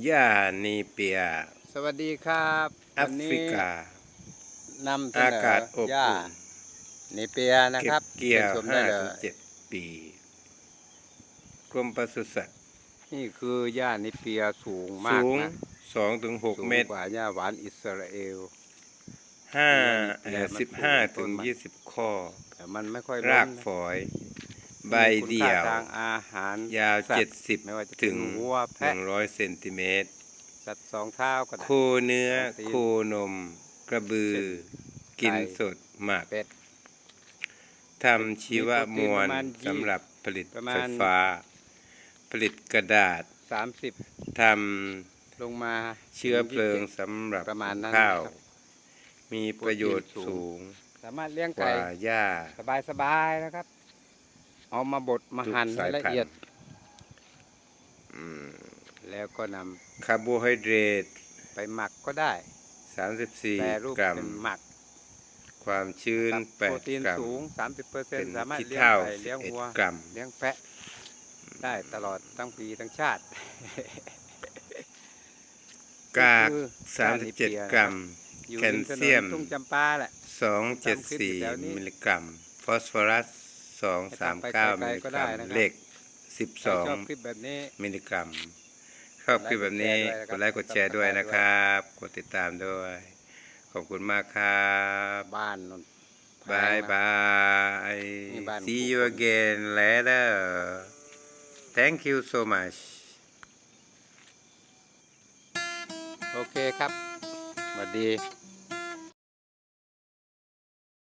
หญ้านีเปีย สวัสดีครับแอวันฟนี้ริกา นำเสนอาอกาศอบหญ้าอุ่นเนเปียนะเก็ครับบเกี่ยวชมได้ห้าเลถึงยเจ็ดปีกรมปศุสัตว์นี่คือหญ้าเนเปียสูงมาสูกงนะสองถึงหกสูงเมตรกว่าหญ้าหวานอิสราเอล ห้าเออมันสิบห้าปลูกต้ถึนงมันยี่สิบข้อ แต่มันไม่ค่อยรากล้นนะฝอย ใบมีคุณเดี่ค่ายวทางอาหารยาวสัตเจ็ดสิบไม่ว่าจะเป็นถึงวัวหแพะนึ่งร้อยเซนติเมตร สัตว์สองเท้าก็ได้โคเนื้อตีนโคนม กระบือเช่นกินไก่สด หมักเป็ดทำชีวมวลมีโปรตีนประมาณสำหรับผลิตประมาณไฟฟ้า ผลิตกระดาษสามสิบทลงมาำเชื้อเพลิงสำหรับประมาณนั้นข้าวนะครับมีประโยชน์โปรตีนสูสูงงสามารถเลี้ยงกไก่ว่าหญ้าสบายสบายๆนะครับ เอามาบดมาทุกหั่นสาให้ยละพันเอียดธุ์อืมแล้วก็นำคาร์โบไฮเดรตไปหมักก็ได้แปรรูป34 กรัมเป็นหมัก ความชื้นครับโปรตีน8กรัมสูง 30เปอร์เซ็นเป็นต์สามารถขี้เลี้ยงเท่าไก่เลี้ยงวัว11กรัมเลี้ยงแพะ ได้ตลอดทั้งปีทั้งชาติ กากคือ37 กรัมอยู่แคลริมถนนเซียมทุ่งจำปาแหละแถวนี้274 มิลลิกรัม ฟอสฟอรัส 239มิลลิก็กได้รัมนะครับเหล็กใครชอบคลิป12แบบนี้มิลลิกรัมชอบคลิปแบบนี้กดไลค์กดแชร์ด้วยนะครับ กดติดตามด้วย ขอบคุณมากครับบ้านนนบายบายนี่บ้าน see ของ you ผม again later thank you so much โอเคครับสวัสดี